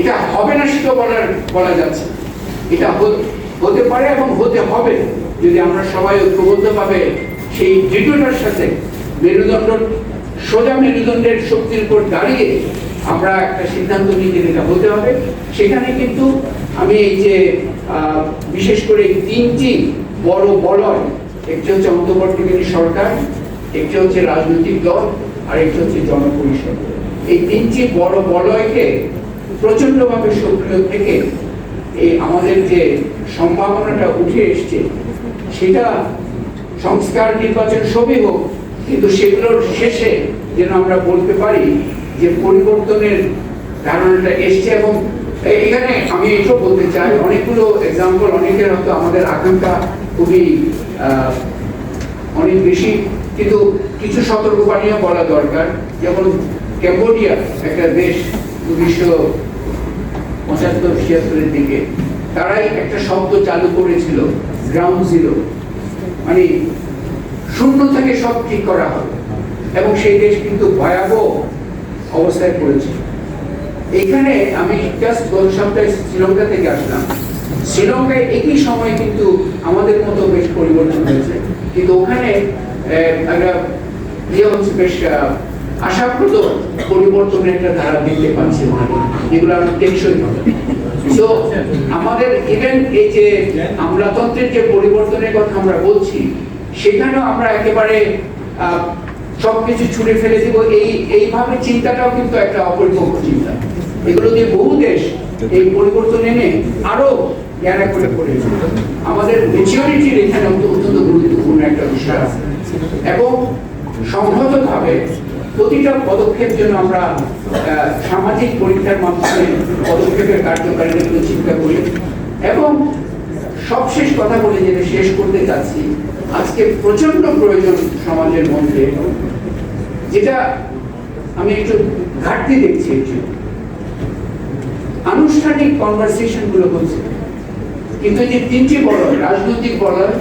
এটা হবে না সেটা বলার, বলা যাচ্ছে এটা হতে পারে এবং হতে হবে। যদি আমরা সবাই ঐক্যবদ্ধভাবে সেই দৃঢ়তার সাথে মেরুদণ্ড, সোজা মেরুদণ্ডের শক্তির উপর দাঁড়িয়ে আমরা একটা সিদ্ধান্ত নিতে যেটা হতে হবে, সেখানে কিন্তু আমি এই যে বিশেষ করে তিনটি বড় বলয়, একটি হচ্ছে অন্তর্বর্তীকালীন সরকার, একটি হচ্ছে রাজনৈতিক দল, আর একটি হচ্ছে জনপরিষদ। এই তিনটি বড় বলয়কে প্রচন্ডভাবে সক্রিয় থেকে এই আমাদের যে সম্ভাবনাটা উঠে এসছে, সেটা সংস্কার নির্বাচন সবই হোক, কিন্তু সেগুলোর শেষে যেন আমরা বলতে পারি যে পরিবর্তনের ধারণাটা এসছে এবং এখানে আমি এটাও বলতে চাই, অনেকগুলো এক্সাম্পল অনেকের হয়তো আমাদের আকাঙ্ক্ষা খুবই অনেক বেশি, কিন্তু কিছু সতর্কবাণীও বলা দরকার। যেমন ক্যাম্বোডিয়া, একটা দেশ, উনিশশো পঁচাত্তর ছিয়াত্তরের দিকে, তারাই একটা শব্দ চালু করেছিল গ্রাউন্ড জিরো মানে শূন্য থেকে সব ঠিক করা হবে। এবং সেই দেশ কিন্তু ভয়াবহ অবস্থায় পড়েছে। এখানে আমি জাস্ট গত সপ্তাহে শ্রীলঙ্কা থেকে আসলাম। শ্রীলঙ্কায় একই সময় কিন্তু আমাদের মতো বেশ পরিবর্তন হয়েছে। কিন্তু ওখানে একটা বেশ আশাপ্রদ পরিবর্তনের একটা ধারা দেখতে পাচ্ছি ওখানে টেকসই হবে। তো আমাদের ইভেন এই যে যে পরিবর্তনের কথা আমরা বলছি, সেখানেও আমরা একেবারে ছুড়ে ফেলে এই, এইভাবে চিন্তাটাও কিন্তু একটা অপরিপক্ক চিন্তা। এগুলো দিয়ে বহু দেশ এই পরিবর্তন এনে আরও জ্ঞানা করে পড়েছে আমাদের এখানে অত্যন্ত গুরুত্বপূর্ণ একটা বিষয় আছে। এবং সংহতভাবে প্রতিটা পদক্ষেপ জন্য আমরা সামাজিক পরীক্ষার মাধ্যমে পদক্ষেপের কার্যকারিতাগুলো চিন্তা করি। এবং সবশেষ কথা বলে যেটা শেষ করতে চাচ্ছি, আজকে প্রচণ্ড প্রয়োজন সমাজের মধ্যে, যেটা আমি একটু ঘাটতি দেখছি আনুষ্ঠানিক কনভারসেশনগুলো হচ্ছে, কিন্তু যে তিনটি বলয়, রাজনৈতিক বলয়